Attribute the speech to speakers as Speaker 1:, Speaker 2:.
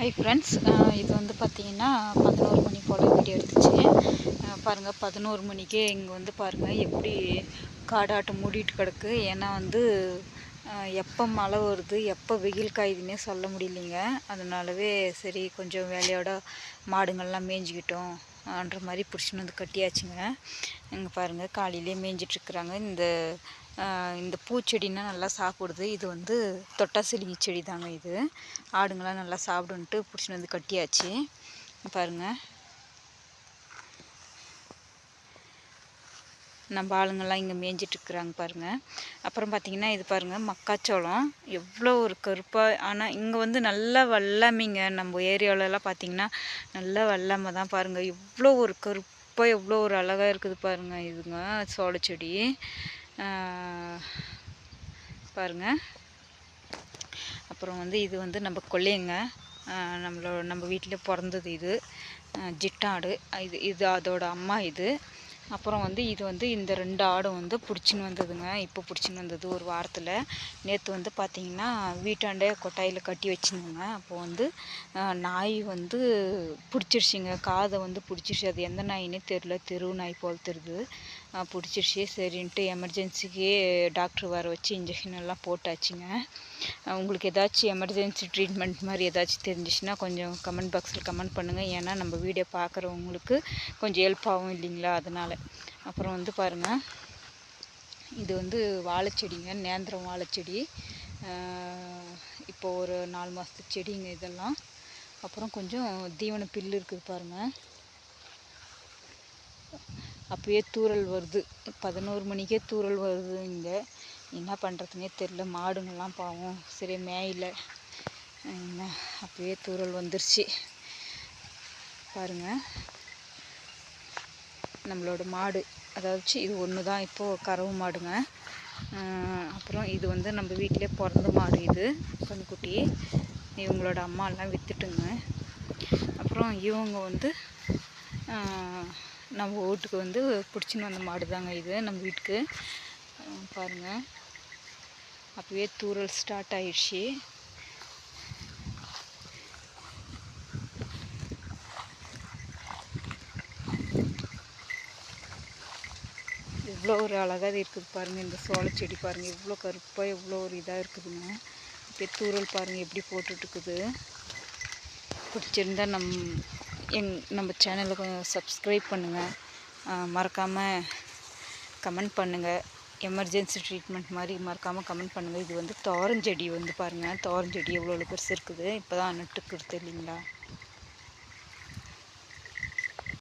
Speaker 1: Hi friends இது வந்து பார்த்தீங்கன்னா பதினோரு மணி போல் வீடியோ எடுத்துச்சு. பாருங்கள் பதினோரு மணிக்கே இங்கே வந்து பாருங்கள் எப்படி காடாட்டம் மூடிட்டு கிடக்கு. ஏன்னா வந்து எப்போ மழை வருது எப்போ வெயில் காயுதுன்னே சொல்ல முடியலைங்க. அதனாலவே சரி கொஞ்சம் வேலையோட மாடுங்கள்லாம் மேய்ஞ்சிக்கிட்டோம் மாதிரி பிடிச்சின்னு வந்து கட்டியாச்சுங்க. இங்கே பாருங்கள் காலையிலே மேய்ஞ்சிட்ருக்குறாங்க இந்த இந்த பூச்செடினா நல்லா சாப்பிடுது. இது வந்து தொட்டாசிலிங்கி செடி தாங்க இது. ஆடுங்களாம் நல்லா சாப்பிடுன்ட்டு பிடிச்சின்னு வந்து கட்டியாச்சு. பாருங்கள் நம்ம ஆளுங்கள்லாம் இங்கே மேய்ஞ்சிட்ருக்குறாங்க பாருங்கள் அப்புறம் பார்த்தீங்கன்னா இது பாருங்கள் மக்காச்சோளம். எவ்வளோ ஒரு கருப்பாக ஆனால் இங்கே வந்து நல்லா வெள்ளாமைங்க நம்ம ஏரியாவிலலாம் பார்த்திங்கன்னா நல்லா வெள்ளாமை தான் பாருங்கள் எவ்வளோ ஒரு கருப்பாக எவ்வளோ ஒரு அழகாக இருக்குது பாருங்கள் இதுங்க சோளச்செடி. பாருங்கள் பாருங்க. அப்புறம் வந்து இது வந்து நம்ம கொள்ளைங்க. நம்மளோட நம்ம வீட்டில் பிறந்தது இது. ஜிட்டாடு. இது இது அதோட அம்மா இது. அப்புறம் வந்து இது வந்து இந்த ரெண்டு ஆடும் வந்து பிடிச்சின்னு வந்ததுங்க. இப்போ பிடிச்சின்னு வந்தது ஒரு வாரத்தில். நேற்று வந்து பார்த்திங்கன்னா வீட்டாண்டே கொட்டாயில் கட்டி வச்சுருந்தோங்க. அப்போ வந்து நாய் வந்து பிடிச்சிருச்சிங்க. காதை வந்து பிடிச்சிருச்சு. அது எந்த நாயினே தெரில தெரு நாய் போல் தெரியுது. பிடிச்சிருச்சு. சரின்ட்டு எமர்ஜென்சிக்கு டாக்டர் வர வச்சு இன்ஜெக்ஷன் எல்லாம் போட்டாச்சுங்க. உங்களுக்கு ஏதாச்சும் எமர்ஜென்சி ட்ரீட்மெண்ட் மாதிரி ஏதாச்சும் தெரிஞ்சிச்சுன்னா கொஞ்சம் கமெண்ட் பாக்ஸில் கமெண்ட் பண்ணுங்கள் ஏன்னா நம்ம வீடியோ பார்க்குறவங்களுக்கு கொஞ்சம் ஹெல்ப் ஆகும் இல்லைங்களா? அதனால். அப்புறம் வந்து பாருங்கள் இது வந்து வாழைச்செடிங்க நேந்திரம் வாழைச்செடி. இப்போ ஒரு நாலு மாதத்து செடிங்க இதெல்லாம். அப்புறம் கொஞ்சம் தீவன பில்லு இருக்குது பாருங்கள் அப்போயே தூறல் வருது. பதினோரு மணிக்கே தூறல் வருது இங்கே. என்ன பண்ணுறதுனே தெரில மாடுங்கள்லாம் பாவம். சரி மேயில. என்ன? அப்போயே தூறல் வந்துருச்சு. பாருங்க. நம்மளோட மாடு. அதாவது இது ஒன்று தான் இப்போது கறவு மாடுங்க. அப்புறம் இது வந்து நம்ம வீட்டிலே பிறந்த மாடு இது. கண்ணுக்குட்டி இவங்களோட அம்மாலாம் விற்றுட்டுங்க அப்புறம் இவங்க வந்து நம்ம வீட்டுக்கு வந்து பிடிச்சின்னு வந்த மாடு தாங்க இது நம்ம வீட்டுக்கு. பாருங்கள் பாருங்க. அப்பவே தூறல் ஸ்டார்ட் ஆயிடுச்சு. இவ்வளோ ஒரு அழகாக இருக்குது பாருங்கள் இந்த சோளச்செடி பாருங்கள் இவ்வளோ கருப்பாக எவ்வளோ ஒரு இதாக இருக்குதுங்க. இப்போ தூறல் பாருங்கள் எப்படி போட்டுட்ருக்குது. பிடிச்சிருந்தா நம் எங் நம்ம சேனலுக்கு சப்ஸ்கிரைப் பண்ணுங்கள் மறக்காமல் கமெண்ட் பண்ணுங்கள் எமர்ஜென்சி ட்ரீட்மெண்ட் மாதிரி மறக்காமல் கமெண்ட் பண்ணுங்கள் இது வந்து தோரஞ்செடி வந்து பாருங்கள் தோரஞ்செடி எவ்வளோ பெருசு இருக்குது. இப்போ தான் நட்டுக்கிறது இல்லைங்களா?